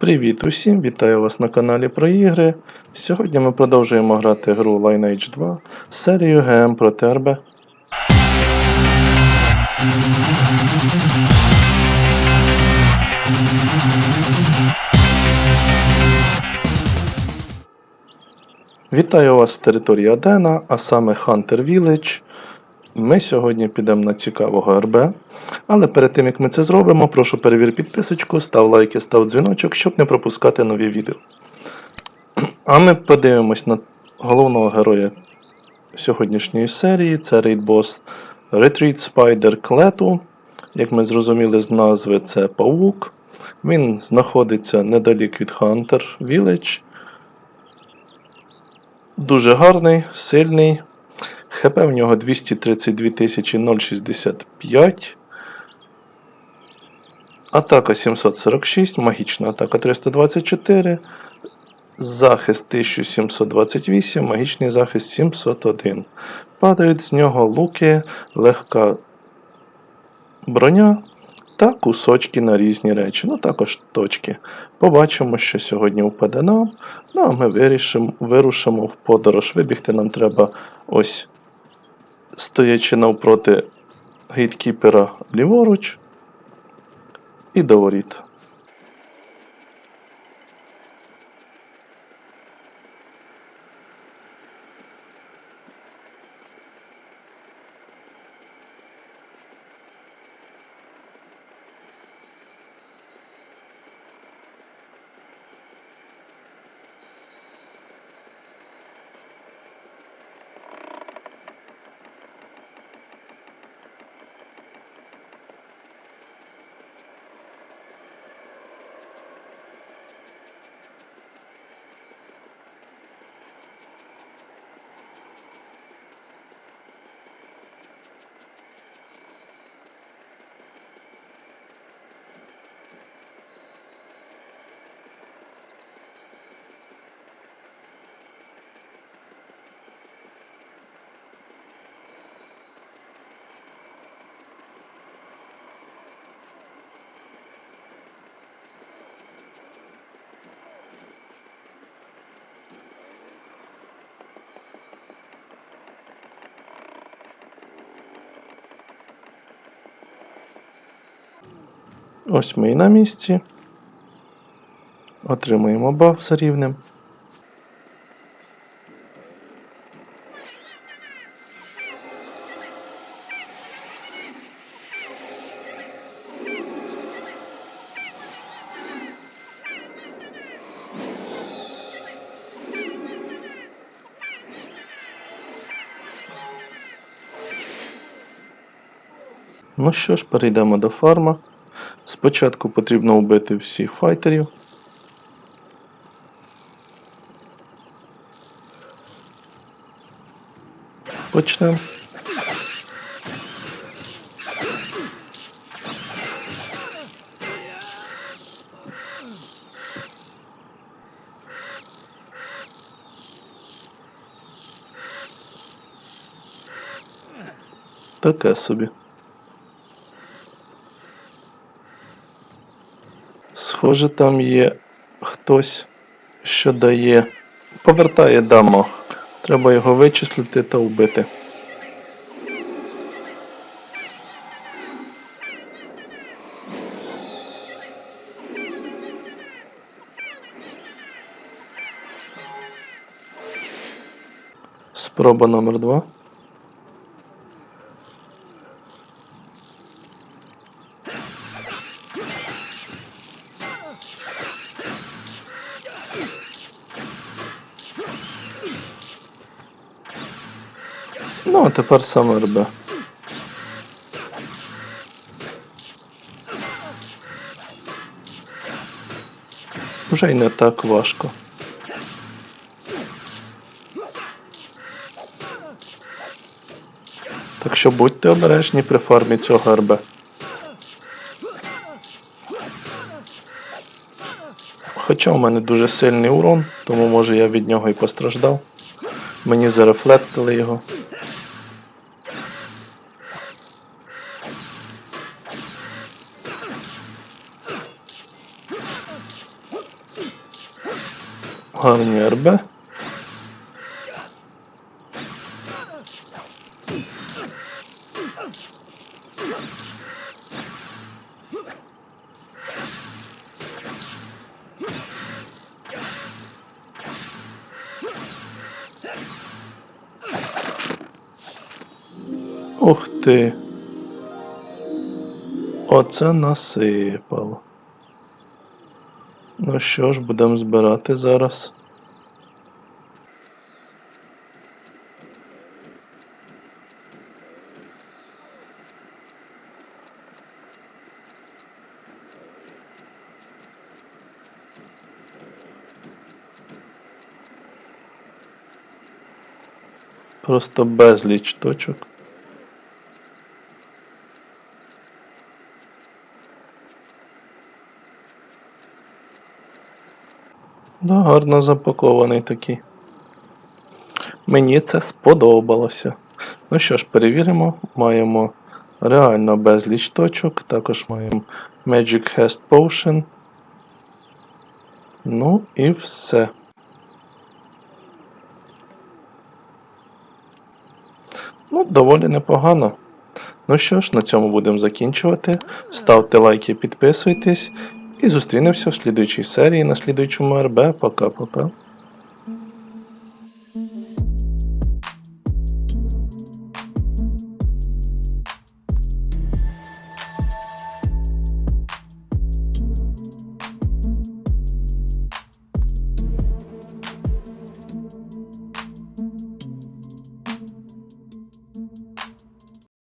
Привіт усім! Вітаю вас на каналі про ігри. Сьогодні ми продовжуємо грати гру Lineage 2 з серією ГМ проти РБ. Вітаю вас з території Адена, а саме Hunter Village. Ми сьогодні підемо на цікавого РБ. Але перед тим як ми це зробимо, прошу перевір підписочку, став лайки, став дзвіночок, щоб не пропускати нові відео. А ми подивимось на головного героя сьогоднішньої серії. Це рейдбос Retreat Spider Клету. Як ми зрозуміли з назви, це павук. Він знаходиться недалік від Hunter Village. Дуже гарний, сильний. ХП в нього 232 065. Атака 746, магічна атака 324. Захист 1728, магічний захист 701. Падають з нього луки, легка броня та кусочки на різні речі. Ну також точки. Побачимо, що сьогодні впаде нам. Ну а ми вирішимо, вирушимо в подорож. Вибігти нам треба ось стоячи навпроти гейткіпера ліворуч і до воріт. Ось ми і на місці. Отримуємо баф за рівнем. Ну що ж, перейдемо до фарма. Спочатку потрібно вбити всіх файтерів. Почнемо. Таке собі. Схоже, там є хтось, що дає. Повертає дамо. Треба його вичислити та вбити. Спроба номер два. Ну, а тепер саме РБ. Вже й не так важко. Так що будьте обережні при формі цього РБ. Хоча у мене дуже сильний урон, тому може я від нього і постраждав. Мені зарефлектили його. Гарні РБ. Ух ти. Оце насипало. Ну що ж, будемо збирати зараз. Просто безліч точок. Да, гарно запакований такий. Мені це сподобалося. Ну що ж, перевіримо. Маємо реально безліч точок. Також маємо Magic Hest Potion. Ну і все. Ну, доволі непогано. Ну що ж, на цьому будемо закінчувати. Ставте лайки, підписуйтесь. І зустрінемося в слідуючій серії на слідуючому РБ. Пока-пока.